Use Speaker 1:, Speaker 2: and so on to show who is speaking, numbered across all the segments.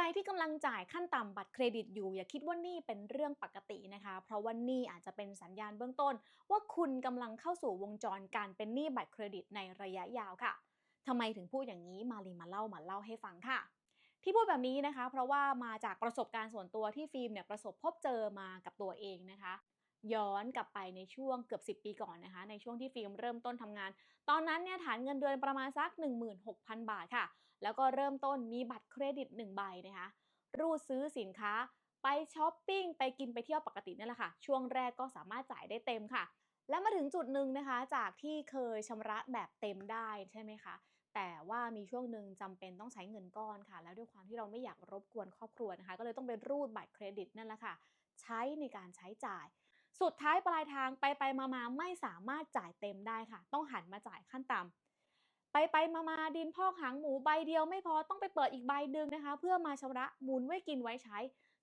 Speaker 1: รที่กำลังจ่ายขั้นต่ำบัตรเครดิตอยู่ อย่าคิดว่านี่เป็นเรื่องปกตินะคะ เพราะว่านี่อาจจะเป็นสัญญาณเบื้องต้น ว่าคุณกำลังเข้าสู่วงจรการเป็นหนี้บัตรเครดิตในระยะยาวค่ะทำไมถึงพูดอย่างนี้มาลีมาเล่ามาเล่าให้ฟังค่ะที่พูดแบบนี้นะคะ เพราะว่ามาจากประสบการณ์ส่วนตัวที่ฟิล์มเนี่ยประสบพบเจอมากับตัวเองนะคะ ย้อนกลับไปในช่วงเกือบ 10 ปีก่อนนะคะ ในช่วงที่ฟิล์มเริ่มต้นทำงาน ตอนนั้นเนี่ยฐานเงินเดือนประมาณสัก 16,000 บาทค่ะ แล้วก็เริ่มต้นมีบัตรเครดิต 1 ใบนะคะ รูดซื้อสินค้า ไปช้อปปิ้ง ไปกินไปเที่ยวปกตินั่นแหละค่ะ ช่วงแรกก็สามารถจ่ายได้เต็มค่ะ แล้วมาถึงจุดหนึ่งนะคะ จากที่เคยชำระแบบเต็มได้ใช่ไหมคะแต่ว่ามีช่วงหนึ่งจำเป็นต้องใช้เงินก้อนค่ะ แล้วด้วยความที่เราไม่อยากรบกวนครอบครัวนะคะ ก็เลยต้องไปรูดบัตรเครดิตนั่นแหละค่ะ ใช้ในการใช้จ่าย สุดท้ายปลายทางไปไปมามาไม่สามารถจ่ายเต็มได้ค่ะ ต้องหันมาจ่ายขั้นต่ำไปไปมามาดินพอกหางหมูใบเดียวไม่พอต้องไปเปิดอีกใบหนึ่งนะคะ เพื่อมาชำระหมุนไว้กินไว้ใช้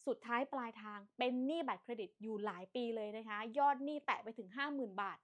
Speaker 1: สุดท้ายปลายทางเป็นหนี้บัตรเครดิตอยู่หลายปีเลยนะคะ ยอดหนี้แตะไปถึง 50,000 บาท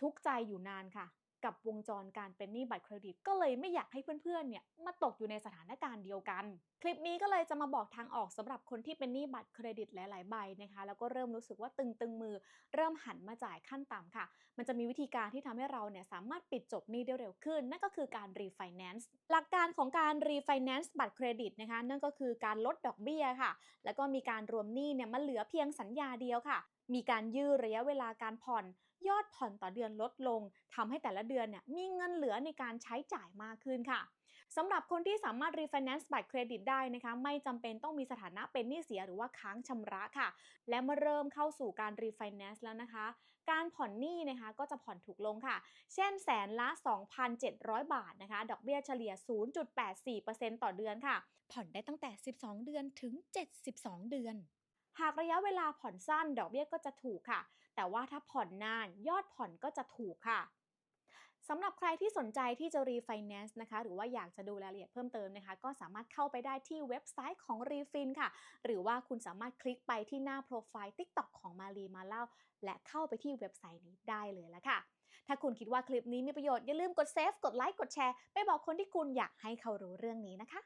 Speaker 1: ทุกใจอยู่นานค่ะ กับวงจรการเป็นหนี้บัตรเครดิต ก็เลยไม่อยากให้เพื่อนๆ เนี่ยมาตกอยู่ในสถานการณ์เดียวกัน คลิปนี้ก็เลยจะมาบอกทางออกสำหรับคนที่เป็นหนี้บัตรเครดิตหลาย ๆ ใบนะคะ แล้วก็เริ่มรู้สึกว่าตึงๆมือ เริ่มหันมาจ่ายขั้นต่ำค่ะ มันจะมีวิธีการที่ทำให้เราเนี่ยสามารถปิดจบหนี้ได้เร็วขึ้น นั่นก็คือการรีไฟแนนซ์หลักการของการรีไฟแนนซ์บัตรเครดิตนะคะนั่นก็คือการลดดอกเบี้ยค่ะ แล้วก็มีการรวมหนี้เนี่ยมาเหลือเพียงสัญญาเดียวค่ะมีการยืดระยะเวลาการผ่อนยอดผ่อนต่อเดือนลดลงทำให้แต่ละเดือนเนี่ยมีเงินเหลือในการใช้จ่ายมากขึ้นค่ะสำหรับคนที่สามารถรีไฟแนนซ์บัตรเครดิตได้นะคะไม่จำเป็นต้องมีสถานะเป็นหนี้เสียหรือว่าค้างชำระค่ะ และเมื่อเริ่มเข้าสู่การรีไฟแนนซ์แล้วนะคะ การผ่อนหนี้นะคะก็จะผ่อนถูกลงค่ะ เช่นแสนละ 2,700 บาทนะคะ ดอกเบี้ยเฉลี่ย 0.84%ต่อเดือนค่ะ ผ่อนได้ตั้งแต่ 12 เดือนถึง 72 เดือนหากระยะเวลาผ่อนสั้นดอกเบี้ยก็จะถูกค่ะ แต่ว่าถ้าผ่อนนานยอดผ่อนก็จะถูกค่ะสำหรับใครที่สนใจที่จะรีไฟแนนซ์นะคะ หรือว่าอยากจะดูรายละเอียดเพิ่มเติมนะคะ ก็สามารถเข้าไปได้ที่เว็บไซต์ของ Refin ค่ะ หรือว่าคุณสามารถคลิกไปที่หน้าโปรไฟล์ TikTok ของมารีมาเล่า และเข้าไปที่เว็บไซต์นี้ได้เลยแล้วค่ะ ถ้าคุณคิดว่าคลิปนี้มีประโยชน์อย่าลืมกดเซฟกดไลค์กดแชร์ไปบอกคนที่คุณอยากให้เขารู้เรื่องนี้นะคะ